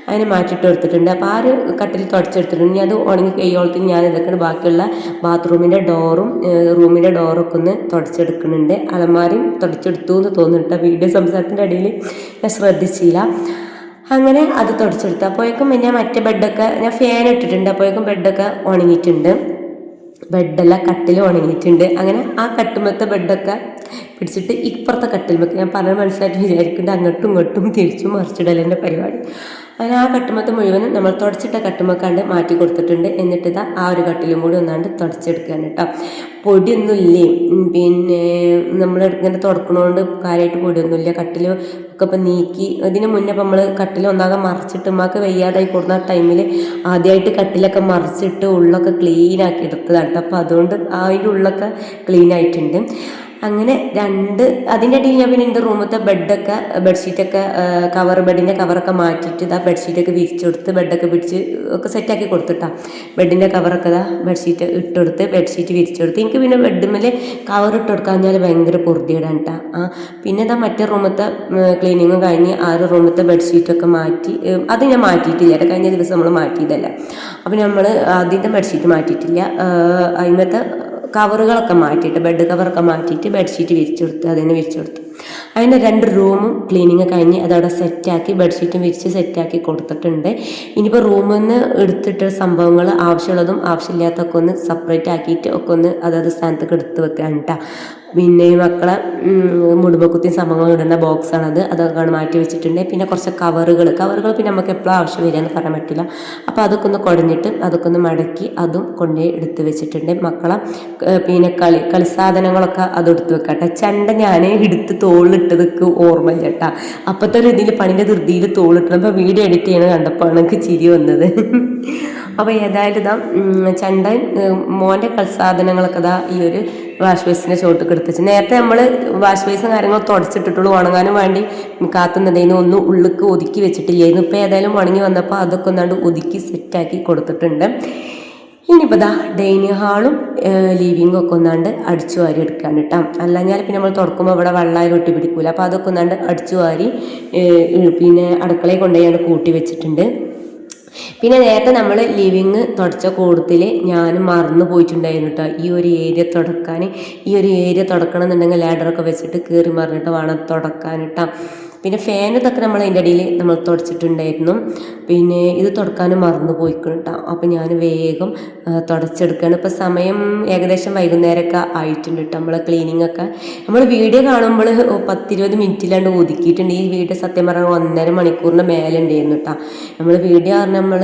Speaker 1: അതിനെ മാറ്റിയിട്ട് കൊടുത്തിട്ടുണ്ട്. അപ്പോൾ ആ ഒരു കട്ടിൽ തുടച്ചെടുത്തിട്ടുണ്ട്. ഇനി അത് ഉണങ്ങി കഴിയോളത്തിന് ഞാൻ ഇതൊക്കെ ബാക്കിയുള്ള ബാത്റൂമിന്റെ ഡോറും റൂമിന്റെ ഡോറൊക്കെ ഒന്ന് തുടച്ചെടുക്കുന്നുണ്ട്. അലമാരയും തുടച്ചെടുത്തു എന്ന് തോന്നുന്നുണ്ട് വീഡിയോ സംസാരത്തിന്റെ ഇടയിൽ ഞാൻ ശ്രദ്ധിച്ചില്ല. അങ്ങനെ അത് തുടച്ചെടുത്തു. അപ്പോഴേക്കും പിന്നെ മറ്റേ ബെഡൊക്കെ ഞാൻ ഫാൻ ഇട്ടിട്ടുണ്ട്. അപ്പോഴേക്കും ബെഡൊക്കെ ഉണങ്ങിയിട്ടുണ്ട്. ബെഡെല്ലാം കട്ടിൽ ഉണങ്ങിയിട്ടുണ്ട്. അങ്ങനെ ആ കട്ടുമത്തെ ബെഡൊക്കെ പിടിച്ചിട്ട് ഇപ്പുറത്തെ കട്ടിൽ വെക്കുക ഞാൻ പറഞ്ഞ മനസ്സിലായിട്ട് വിചാരിക്കുന്നുണ്ട് അങ്ങോട്ടും ഇങ്ങോട്ടും തിരിച്ചും മറിച്ചിടലെന്റെ പരിപാടി. അങ്ങനെ ആ കട്ടുമത്ത് മുഴുവനും നമ്മൾ തുടച്ചിട്ട കട്ടുമക്കാണ്ട് മാറ്റി കൊടുത്തിട്ടുണ്ട്. എന്നിട്ട് ഇതാ ആ ഒരു കട്ടിലും കൂടി ഒന്നാണ്ട് തുടച്ചെടുക്കുകയാണ് കേട്ടോ. പൊടിയൊന്നുമില്ലേ? പിന്നെ നമ്മൾ ഇങ്ങനെ തുടക്കണോണ്ട് കാര്യമായിട്ട് പൊടിയൊന്നുമില്ല. കട്ടിൽ ഒക്കെ ഇപ്പം നീക്കി ഇതിന് മുന്നേ ഇപ്പം നമ്മൾ കട്ടിൽ ഒന്നാകെ മറിച്ചിട്ട് ഉമ്മാക്ക് വയ്യാതായി കൊടുക്കുന്ന ടൈമിൽ ആദ്യമായിട്ട് കട്ടിലൊക്കെ മറിച്ചിട്ട് ഉള്ളൊക്കെ ക്ലീൻ ആക്കി എടുത്തതാണ് കേട്ടോ. അപ്പോൾ അതുകൊണ്ട് അതിന്റെ ഉള്ളൊക്കെ ക്ലീൻ ആയിട്ടുണ്ട് അങ്ങനെ രണ്ട് അതിന്റെ ഇടയിൽ ഞാൻ പിന്നെ എന്റെ റൂമത്തെ ബെഡൊക്കെ ബെഡ്ഷീറ്റൊക്കെ കവർ ബെഡിന്റെ കവറൊക്കെ മാറ്റിയിട്ട് ഇതാ ബെഡ്ഷീറ്റൊക്കെ വിരിച്ചു കൊടുത്ത് ബെഡൊക്കെ പിടിച്ച് ഒക്കെ സെറ്റാക്കി കൊടുത്തിട്ടാ. ബെഡിന്റെ കവറൊക്കെ ഇതാ ബെഡ്ഷീറ്റ് ഇട്ട് ബെഡ്ഷീറ്റ് വിരിച്ചു കൊടുത്ത്. എനിക്ക് പിന്നെ ബെഡുമ്മൽ കവർ ഇട്ട് കൊടുക്കാൻ കഴിഞ്ഞാൽ ഭയങ്കര പൊറുതിയിടാൻ കേട്ടോ ആ പിന്നെ ഇതാ മറ്റേ റൂമത്തെ ക്ലീനിങ്ങും കഴിഞ്ഞ് ആ ഒരു റൂമത്തെ ബെഡ്ഷീറ്റൊക്കെ മാറ്റി അത് ഞാൻ മാറ്റിയിട്ടില്ല. കഴിഞ്ഞ ദിവസം നമ്മൾ മാറ്റിയതല്ല. അപ്പം നമ്മൾ ആദ്യത്തെ ബെഡ്ഷീറ്റ് മാറ്റിയിട്ടില്ല. അതിനകത്ത് കവറുകളൊക്കെ മാറ്റിയിട്ട് ബെഡ് കവറൊക്കെ മാറ്റിയിട്ട് ബെഡ്ഷീറ്റ് വിരിച്ചു കൊടുത്ത് അതിന് വിരിച്ചു കൊടുത്തു. അതിന് രണ്ട് റൂമും ക്ലീനിങ് കഴിഞ്ഞ് അതവിടെ സെറ്റാക്കി ബെഡ്ഷീറ്റും വിരിച്ച് സെറ്റാക്കി കൊടുത്തിട്ടുണ്ട്. ഇനിയിപ്പോൾ റൂമിൽ നിന്ന് എടുത്തിട്ട് സംഭവങ്ങൾ ആവശ്യമുള്ളതും ആവശ്യമില്ലാത്തൊക്കെ ഒന്ന് സെപ്പറേറ്റ് ആക്കിയിട്ട് ഒക്കെ ഒന്ന് അതാത് സ്ഥാനത്തൊക്കെ എടുത്ത് വെക്കാൻ കേട്ടോ പിന്നെ മക്കളെ മുടുമ്പക്കുത്തി സംഭവങ്ങൾ ഇടുന്ന ബോക്സാണത് അതൊക്കെ മാറ്റി വെച്ചിട്ടുണ്ട്. പിന്നെ കുറച്ച് കവറുകൾ കവറുകൾ പിന്നെ നമുക്ക് എപ്പോഴും ആവശ്യം വരിക എന്ന് പറയാൻ പറ്റില്ല. അപ്പോൾ അതൊക്കെ ഒന്ന് കുടഞ്ഞിട്ട് അതൊക്കെ ഒന്ന് മടക്കി അതും കൊണ്ടുപോയി എടുത്ത് വെച്ചിട്ടുണ്ട്. മക്കളെ പിന്നെ കളി കളി സാധനങ്ങളൊക്കെ അത് എടുത്ത് വെക്കട്ടെ ചണ്ട ഞാൻ എടുത്ത് തോളിലിട്ടതൊക്കെ ഓർമ്മ ചേട്ടാ അപ്പോഴത്തെ ഒരു ഇതിൽ പണിന്റെ ധൃതിയിൽ തോളിട്ടപ്പോൾ വീഡിയോ എഡിറ്റ് ചെയ്യണ കണ്ടപ്പോൾ എനിക്ക് ചിരി വന്നത്. അപ്പോൾ ഏതായാലും ഇതാ ചണ്ട മോന്റെ കളിസാധനങ്ങളൊക്കെ ഇതാ ഈ ഒരു വാഷ് ബേസിന്റെ ഷോട്ട് എടുത്ത് വെച്ച്. നേരത്തെ നമ്മൾ വാഷ് ബേസും കാര്യങ്ങളും തുടച്ചിട്ടിട്ടുള്ളൂ. ഉണങ്ങാനും വേണ്ടി കാത്തുന്നതിന് ഒന്ന് ഉള്ളിക്ക് ഒതുക്കി വെച്ചിട്ടില്ലായിരുന്നു. ഇപ്പോൾ ഏതായാലും ഉണങ്ങി വന്നപ്പോൾ അതൊക്കെ ഒന്നാണ്ട് ഒതുക്കി സെറ്റാക്കി കൊടുത്തിട്ടുണ്ട്. ഇനിയിപ്പോൾ ദാ ഡൈനിങ് ഹാളും ലിവിങ്ങും ഒക്കെ ഒന്നാണ്ട് അടിച്ചു വാരി എടുക്കാൻ കേട്ടോ. അല്ലാഞ്ഞാൽ പിന്നെ നമ്മൾ തുറക്കുമ്പോൾ ഇവിടെ വെള്ളമായാലും ഒട്ടി പിടിക്കൂല. അപ്പോൾ അതൊക്കെ ഒന്നാണ്ട് അടിച്ചു വാരി പിന്നെ അടുക്കളയിൽ കൊണ്ടുപോയി കൂട്ടി വെച്ചിട്ടുണ്ട്. പിന്നെ നേരത്തെ നമ്മൾ ലിവിങ് തുടച്ച കൂടത്തിൽ ഞാൻ മറന്നു പോയിട്ടുണ്ടായിരുന്നു കേട്ടോ ഈ ഒരു ഏരിയ തുടക്കാൻ. ഈ ഒരു ഏരിയ തുടക്കണം എന്നുണ്ടെങ്കിൽ ലാഡറൊക്കെ വെച്ചിട്ട് കീറി മറിഞ്ഞിട്ട് വേണം തുടക്കാൻ കേട്ടോ പിന്നെ ഫാൻ ഇതൊക്കെ നമ്മൾ അതിന്റെ ഇടയിൽ നമ്മൾ തുടച്ചിട്ടുണ്ടായിരുന്നു. പിന്നെ ഇത് തുടക്കാനും മറന്നു പോയിക്കണം കേട്ടോ അപ്പോൾ ഞാൻ വേഗം തുടച്ചെടുക്കുകയാണ് ഇപ്പോൾ സമയം ഏകദേശം വൈകുന്നേരമൊക്കെ ആയിട്ടുണ്ട് കേട്ടോ നമ്മളെ ക്ലീനിങ് ഒക്കെ. നമ്മൾ വീഡിയോ കാണുമ്പോൾ പത്തിരുപത് മിനിറ്റിലാണ്ട് ഒതുക്കിയിട്ടുണ്ട്. ഈ വീഡിയോ സത്യം പറഞ്ഞാൽ ഒന്നര മണിക്കൂറിന്റെ മേലെ ഉണ്ടായിരുന്നു കേട്ടോ നമ്മൾ വീഡിയോ പറഞ്ഞാൽ നമ്മൾ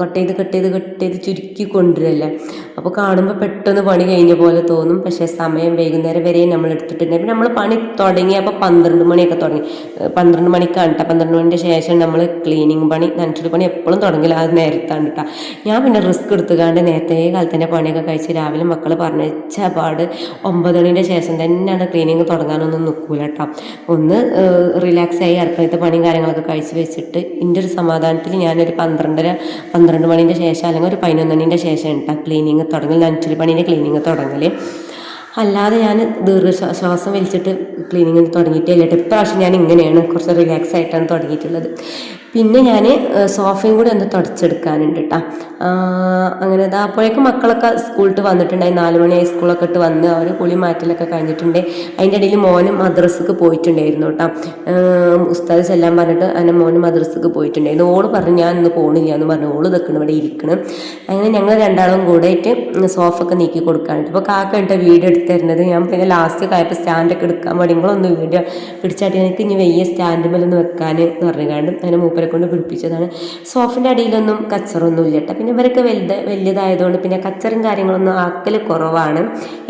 Speaker 1: കട്ട് ചെയ്ത് കട്ട് ചെയ്ത് കട്ട് ചെയ്ത് ചുരുക്കി കൊണ്ടുവരല്ലേ. അപ്പോൾ കാണുമ്പോൾ പെട്ടെന്ന് പണി കഴിഞ്ഞ പോലെ തോന്നും. പക്ഷേ സമയം വൈകുന്നേരം വരെ നമ്മൾ എടുത്തിട്ടുണ്ട് പിന്നെ നമ്മൾ പണി തുടങ്ങിയപ്പോൾ പന്ത്രണ്ട് മണിയൊക്കെ തുടങ്ങി. പന്ത്രണ്ട് മണിക്കാണ് കേട്ടോ പന്ത്രണ്ട് മണിന്റെ ശേഷം നമ്മൾ ക്ലീനിങ് പണി നനച്ചിട്ട് പണി എപ്പോഴും തുടങ്ങില്ല. അത് നേരത്താണ് കേട്ടോ ഞാൻ പിന്നെ റിസ്ക് എടുത്തുകാണ്ട് നേരത്തെ കാലത്ത് തന്നെ പണിയൊക്കെ കഴിച്ച് രാവിലെ മക്കൾ പറഞ്ഞ പാട് ഒമ്പത് മണിന്റെ ശേഷം തന്നെയാണ് ക്ലീനിങ് തുടങ്ങാനൊന്നും നിൽക്കൂല കേട്ടോ ഒന്ന് റിലാക്സ് ആയി അടുക്കളത്തെ പണിയും കാര്യങ്ങളൊക്കെ കഴിച്ച് വെച്ചിട്ട് എന്റെ ഒരു സമാധാനത്തിൽ ഞാനൊരു പന്ത്രണ്ടര പന്ത്രണ്ട് മണിന്റെ ശേഷം അല്ലെങ്കിൽ ഒരു പതിനൊന്ന് മണിന്റെ ശേഷം കേട്ടോ ക്ലീനിങ് തുടങ്ങൽ നനച്ചിൽ പണീന്റെ ക്ലീനിങ് തുടങ്ങൽ അല്ലാതെ ഞാൻ ദീർഘശ്വാസം ശ്വാ- ശ്വാസം വലിച്ചിട്ട് ക്ലീനിങ്ങിന് തുടങ്ങിയിട്ടേ ഇല്ല ഇപ്രാവശ്യം ഞാൻ ഇങ്ങനെയാണ് കുറച്ച് റിലാക്സ് ആയിട്ടാണ് തുടങ്ങിയിട്ടുള്ളത്. പിന്നെ ഞാൻ സോഫയും കൂടി ഒന്ന് തുടച്ചെടുക്കാനുണ്ട് കേട്ടോ. അങ്ങനെ അപ്പോഴേക്കും മക്കളൊക്കെ സ്കൂളിട്ട് വന്നിട്ടുണ്ടായി. നാല് മണിയായി സ്കൂളൊക്കെ ഇട്ട് വന്ന് അവർ കുളി മാറ്റലൊക്കെ കഴിഞ്ഞിട്ടുണ്ട്. അതിന്റെ ഇടയിൽ മോനും മദ്രസക്ക് പോയിട്ടുണ്ടായിരുന്നു കേട്ടോ. ഉസ്താദ് ചെല്ലാൻ പറഞ്ഞിട്ട് അതിന്റെ മോനും മദ്രസക്ക് പോയിട്ടുണ്ടായിരുന്നു. ഓൾ പറഞ്ഞു ഞാൻ ഇന്ന് പോണില്ല എന്ന് പറഞ്ഞു. ഓൾ നിൽക്കണം ഇവിടെ ഇരിക്കണം. അങ്ങനെ ഞങ്ങൾ രണ്ടാളും കൂടെയിട്ട് സോഫൊക്കെ നീക്കി കൊടുക്കാനുണ്ട്. അപ്പോൾ കാക്ക ഇട്ട വീഡിയോ എടുത്ത് തരുന്നത്. ഞാൻ പിന്നെ ലാസ്റ്റ് കായപ്പോൾ സ്റ്റാൻഡൊക്കെ എടുക്കാൻ പഠിക്കുമ്പോഴൊന്ന് വീഡിയോ പിടിച്ചാട്ടി എനിക്ക് ഇനി വലിയ സ്റ്റാൻഡ് മേലൊന്ന് വെക്കാൻ എന്ന് പറഞ്ഞുകൊണ്ട് അങ്ങനെ മൂപ്പരെ കൊണ്ട് പിടിപ്പിച്ചതാണ്. സോഫിന്റെ അടിയിലൊന്നും കച്ചറൊന്നും ഇല്ല കേട്ടോ പിന്നെ ഇവരൊക്കെ വലുത് വലിയതായതുകൊണ്ട് പിന്നെ കച്ചറും കാര്യങ്ങളൊന്നും ആക്കൽ കുറവാണ്.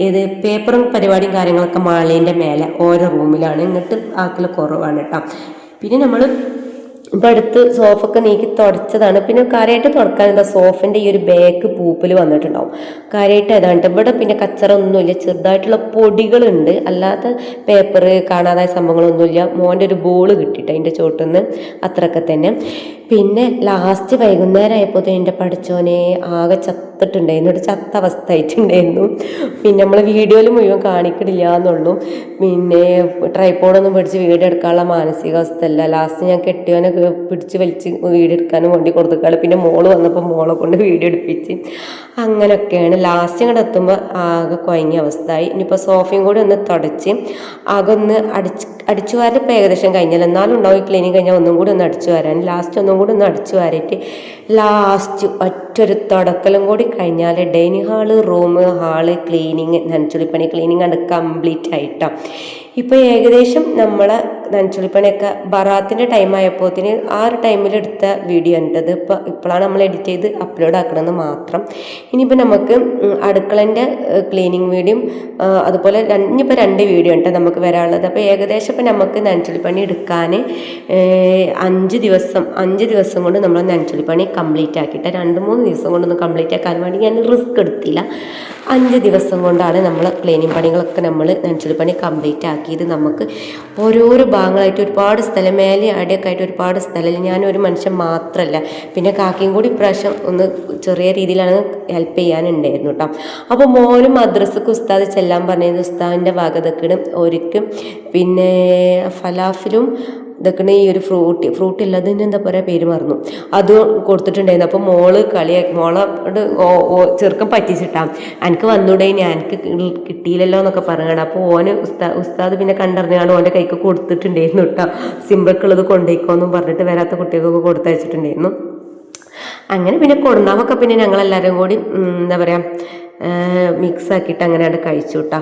Speaker 1: ഏത് പേപ്പറും പരിപാടിയും കാര്യങ്ങളൊക്കെ മാളേന്റെ മേലെ ഓരോ റൂമിലാണ് ഇങ്ങോട്ട് ആക്കൽ കുറവാണ് കേട്ടോ പിന്നെ നമ്മൾ ഇപ്പം അടുത്ത് സോഫൊക്കെ നീക്കി തുടച്ചതാണ്. പിന്നെ കാര്യമായിട്ട് തുടക്കാൻ എന്താ സോഫിന്റെ ഈ ഒരു ബാക്ക് പൂപ്പൽ വന്നിട്ടുണ്ടാവും. കാര്യമായിട്ട് ഏതാണ്ട് ഇവിടെ പിന്നെ കച്ചറ ഒന്നുമില്ല ചെറുതായിട്ടുള്ള പൊടികളുണ്ട്. അല്ലാത്ത പേപ്പർ കാണാതായ സംഭവങ്ങളൊന്നുമില്ല. മോന്റെ ഒരു ബോൾ കിട്ടിയിട്ട് അതിന്റെ ചോട്ടിൽ നിന്ന് അത്രയൊക്കെ തന്നെ. പിന്നെ ലാസ്റ്റ് വൈകുന്നേരം ആയപ്പോൾ എന്റെ പഠിച്ചോനെ ആകെ ചത്തിട്ടുണ്ടായിരുന്നു. ഒരു ചത്ത അവസ്ഥ ആയിട്ടുണ്ടായിരുന്നു പിന്നെ നമ്മൾ വീഡിയോയിൽ മുഴുവൻ കാണിക്കണില്ല എന്നുള്ളൂ. പിന്നെ ട്രൈപ്പോഡൊന്നും പിടിച്ച് വീഡിയോ എടുക്കാനുള്ള മാനസികാവസ്ഥ അല്ല ലാസ്റ്റ് ഞാൻ കെട്ടിയവനൊക്കെ പിടിച്ച് വലിച്ച് വീഡിയോ എടുക്കാനും വേണ്ടി കൊടുത്തേക്കാൾ പിന്നെ മോൾ വന്നപ്പോൾ മോളെ കൊണ്ട് വീഡിയോ എടുപ്പിച്ച് അങ്ങനെയൊക്കെയാണ് ലാസ്റ്റ് ഇങ്ങോട്ട് എത്തുമ്പോൾ ആകെ കുഴങ്ങിയ അവസ്ഥയായി. ഇനിയിപ്പോൾ സോഫയും കൂടി ഒന്ന് തുടച്ച് ആകെ ഒന്ന് അടിച്ച് അടിച്ചു വാരൽ ഇപ്പോൾ ഏകദേശം കഴിഞ്ഞാൽ എന്നാലും ഉണ്ടാവും ക്ലീനിങ് കഴിഞ്ഞാൽ ഒന്നും കൂടി ഒന്ന് അടിച്ചു വരാൻ. ലാസ്റ്റ് ഒന്നും കൂടി ഒന്ന് അടിച്ചു വാരിയിട്ട് ലാസ്റ്റ് ഒറ്റൊരു തുടക്കലും കൂടി കഴിഞ്ഞാൽ dining hall room hall cleaning നനച്ചുളിപ്പണി cleaning ആണ് കംപ്ലീറ്റ് ആയിട്ടാണ് ഇപ്പോൾ ഏകദേശം നമ്മളെ നനച്ചുളിപ്പണിയൊക്കെ ബറാത്തിന്റെ ടൈം ആയപ്പോത്തിന് ആ ഒരു ടൈമിൽ എടുത്ത വീഡിയോ ഉണ്ട്. ഉണ്ടത് ഇപ്പോൾ ഇപ്പോഴാണ് നമ്മൾ എഡിറ്റ് ചെയ്ത് അപ്ലോഡ് ആക്കണമെന്ന് മാത്രം. ഇനിയിപ്പോൾ നമുക്ക് അടുക്കളന്റെ ക്ലീനിങ് വീഡിയോ അതുപോലെ ഇനിയിപ്പോൾ രണ്ട് വീഡിയോ ഉണ്ട് നമുക്ക് വരാനുള്ളത്. അപ്പോൾ ഏകദേശം ഇപ്പോൾ നമുക്ക് നനച്ചുളിപ്പണി എടുക്കാൻ അഞ്ച് ദിവസം അഞ്ച് ദിവസം കൊണ്ട് നമ്മൾ നനച്ചുളിപ്പണി കംപ്ലീറ്റ് ആക്കിയിട്ട് രണ്ട് മൂന്ന് ദിവസം കൊണ്ടൊന്ന് കംപ്ലീറ്റ് ആക്കാൻ വേണ്ടി ഞാൻ റിസ്ക് എടുത്തില്ല. അഞ്ച് ദിവസം കൊണ്ടാണ് നമ്മൾ ക്ലീനിങ് പണികളൊക്കെ നമ്മൾ നനച്ചുളിപ്പണി കംപ്ലീറ്റ് ആക്കിയത്. നമുക്ക് ഓരോരോ ഭാഗങ്ങളായിട്ട് ഒരുപാട് സ്ഥലം മേലെ അടിയൊക്കെ ആയിട്ട് ഒരുപാട് സ്ഥലം. ഞാനൊരു മനുഷ്യൻ മാത്രമല്ല പിന്നെ കാക്കയും കൂടി ഇപ്രാവശ്യം ഒന്ന് ചെറിയ രീതിയിലാണ് ഹെൽപ്പ് ചെയ്യാനുണ്ടായിരുന്നു കേട്ടോ അപ്പോൾ മോനും മദ്രസക്ക് ഉസ്താദ് ചെല്ലാൻ പറഞ്ഞത് ഉസ്താദിന്റെ ഭാഗത്തൊക്കെ ഒരുക്കും പിന്നെ ഫലാഫിലും ഇതൊക്കെ ഈ ഒരു ഫ്രൂട്ട് ഫ്രൂട്ട് ഇല്ലാതിന് എന്താ പറയുക പേര് മറന്നു. അത് കൊടുത്തിട്ടുണ്ടായിരുന്നു. അപ്പോൾ മോൾ കളിയാക്കി മോളെ ചെറുക്കം പറ്റിച്ചിട്ടാ. എനിക്ക് വന്നൂടെ ഞാൻ എനിക്ക് കിട്ടിയില്ലല്ലോ എന്നൊക്കെ പറയണം അപ്പോൾ ഓന് ഉസ്താ ഉസ്താദ് പിന്നെ കണ്ടറിഞ്ഞാണ് ഓന്റെ കൈക്ക് കൊടുത്തിട്ടുണ്ടായിരുന്നു കേട്ടോ സിമ്പിൾക്കുള്ളത് കൊണ്ടുപോയിക്കോന്നും പറഞ്ഞിട്ട് വരാത്ത കുട്ടികൾക്കൊക്കെ കൊടുത്തയച്ചിട്ടുണ്ടായിരുന്നു. അങ്ങനെ പിന്നെ കൊടുന്നാമൊക്കെ പിന്നെ ഞങ്ങളെല്ലാവരും കൂടി എന്താ പറയുക മിക്സ് ആക്കിയിട്ട് അങ്ങനെയാണ് കഴിച്ചു കേട്ടോ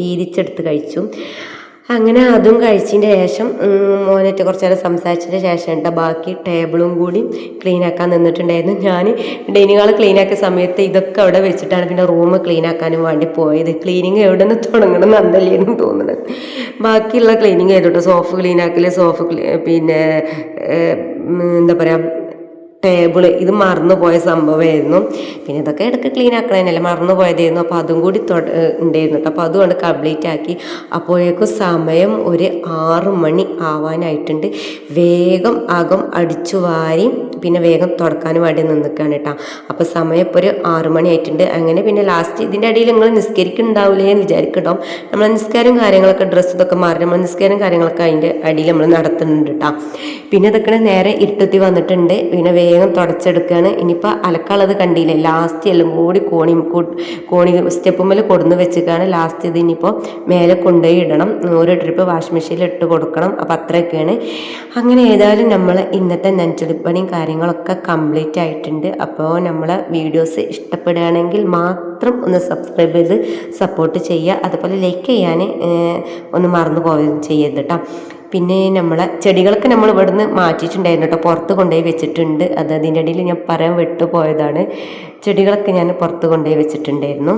Speaker 1: വീതിച്ചെടുത്ത് കഴിച്ചു. അങ്ങനെ അതും കഴിച്ചതിന്റെ ശേഷം മോനായിട്ട് കുറച്ച് നേരം സംസാരിച്ചതിന്റെ ശേഷം കേട്ടോ ബാക്കി ടേബിളും കൂടി ക്ലീൻ ആക്കാൻ നിന്നിട്ടുണ്ടായിരുന്നു. ഞാൻ ഡൈനിങ് ഹാൾ ക്ലീൻ ആക്കിയ സമയത്ത് ഇതൊക്കെ അവിടെ വെച്ചിട്ടാണ് പിന്നെ റൂം ക്ലീൻ ആക്കാനും വേണ്ടി പോയത്. ക്ലീനിങ് എവിടെ നിന്ന് തുടങ്ങണം എന്നല്ലേന്ന് തോന്നുന്നത് ബാക്കിയുള്ള ക്ലീനിങ് കേട്ടോ സോഫ് ക്ലീൻ ആക്കൽ സോഫ് പിന്നെ എന്താ പറയുക ടേബിൾ. ഇത് മറന്നു പോയ സംഭവമായിരുന്നു. പിന്നെ ഇതൊക്കെ ഇടയ്ക്ക് ക്ലീൻ ആക്കണേനല്ലേ മറന്നു പോയതായിരുന്നു അപ്പോൾ അതും കൂടി ഉണ്ടായിരുന്നു കേട്ടോ. അപ്പോൾ അതുകൊണ്ട് കംപ്ലീറ്റ് ആക്കി. അപ്പോഴേക്കും സമയം ഒരു ആറ് മണി ആവാനായിട്ടുണ്ട്. വേഗം അകം അടിച്ചു വാരി പിന്നെ വേഗം തുടക്കാനും വേണ്ടി നിന്നിക്കാണ് കേട്ടോ. അപ്പോൾ സമയം ഇപ്പോൾ ഒരു ആറു മണി ആയിട്ടുണ്ട്. അങ്ങനെ പിന്നെ ലാസ്റ്റ് ഇതിന്റെ ഇടയിൽ നിങ്ങൾ നിസ്കരിക്കുന്നുണ്ടാവില്ലേ എന്ന് വിചാരിക്കട്ടോ നമ്മൾ നിസ്കാരം കാര്യങ്ങളൊക്കെ ഡ്രസ്സ് ഇതൊക്കെ മാറി നമ്മൾ നിസ്കാരം കാര്യങ്ങളൊക്കെ അതിന്റെ അടിയിൽ നമ്മൾ നടത്തുന്നുണ്ട് കേട്ടോ. പിന്നെ ഇതൊക്കെ നേരെ ഇരുട്ടത്തി വന്നിട്ടുണ്ട്. പിന്നെ വേഗം തുടച്ചെടുക്കുകയാണ് ഇനിയിപ്പോൾ അലക്കാളത് കണ്ടില്ലേ? ലാസ്റ്റ് എല്ലാം കൂടി കോണി കോണി സ്റ്റെപ്പുമ്മൽ കൊടുന്ന് വെച്ചിട്ടാണ് ലാസ്റ്റ് ഇത് ഇനിയിപ്പോൾ മേലെ കൊണ്ടുപോയി ഇടണം. ഒരു ട്രിപ്പ് വാഷിംഗ് മെഷീനിൽ ഇട്ട് കൊടുക്കണം. അപ്പോൾ അത്രയൊക്കെയാണ്. അങ്ങനെ ഏതായാലും നമ്മൾ ഇന്നത്തെ നനച്ചെടുപ്പണിയും കാര്യങ്ങളൊക്കെ കംപ്ലീറ്റ് ആയിട്ടുണ്ട്. അപ്പോൾ നമ്മളെ വീഡിയോസ് ഇഷ്ടപ്പെടുകയാണെങ്കിൽ മാത്രം ഒന്ന് സബ്സ്ക്രൈബ് ചെയ്ത് സപ്പോർട്ട് ചെയ്യുക. അതുപോലെ ലൈക്ക് ചെയ്യാൻ ഒന്ന് മറന്നു പോവുകയും ചെയ്യരുത് കേട്ടോ പിന്നെ നമ്മളെ ചെടികളൊക്കെ നമ്മൾ ഇവിടുന്ന് മാറ്റിയിട്ടുണ്ടായിരുന്നു കേട്ടോ പുറത്ത് കൊണ്ടുപോയി വെച്ചിട്ടുണ്ട്. അത് അതിന്റെ ഇടയിൽ ഞാൻ പറയാൻ വിട്ടു പോയതാണ് ചെടികളൊക്കെ ഞാൻ പുറത്ത് കൊണ്ടുപോയി വെച്ചിട്ടുണ്ടായിരുന്നു.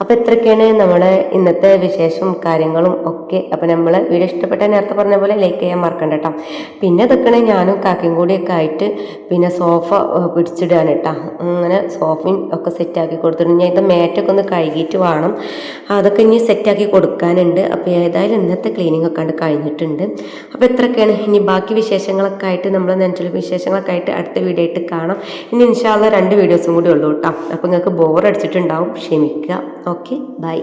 Speaker 1: അപ്പോൾ ഇത്രയൊക്കെയാണ് നമ്മളെ ഇന്നത്തെ വിശേഷവും കാര്യങ്ങളും ഒക്കെ. അപ്പോൾ നമ്മൾ വീഡിയോ ഇഷ്ടപ്പെട്ട നേരത്തെ പറഞ്ഞ പോലെ ലൈക്ക് ചെയ്യാൻ മറക്കണ്ട കേട്ടോ പിന്നെ ഇതൊക്കെയാണ് ഞാനും കാക്കയും കൂടിയൊക്കെ ആയിട്ട് പിന്നെ സോഫ പിടിച്ചിടുകയാണ് കേട്ടോ അങ്ങനെ സോഫയും ഒക്കെ സെറ്റാക്കി കൊടുത്തിട്ടുണ്ട് ഞാൻ ഇത് മേറ്റൊക്കെ ഒന്ന് കഴുകിയിട്ട് വേണം. അതൊക്കെ ഇനി സെറ്റാക്കി കൊടുക്കാനുണ്ട്. അപ്പോൾ ഏതായാലും ഇന്നത്തെ ക്ലീനിങ് ഒക്കെ കഴിഞ്ഞിട്ടുണ്ട്. അപ്പോൾ ഇത്രയൊക്കെയാണ്. ഇനി ബാക്കി വിശേഷങ്ങളൊക്കെ ആയിട്ട് നമ്മൾ നെഞ്ചുള്ള വിശേഷങ്ങളൊക്കെ ആയിട്ട് അടുത്ത വീഡിയോ ആയിട്ട് കാണാം. ഇനി ഇൻഷാല്ല രണ്ട് വീഡിയോസും കൂടി ഉള്ളൂ കേട്ടോ അപ്പോൾ നിങ്ങൾക്ക് ബോർ അടിച്ചിട്ടുണ്ടാവും. ക്ഷമിക്കുക ഓക്കെ ബൈ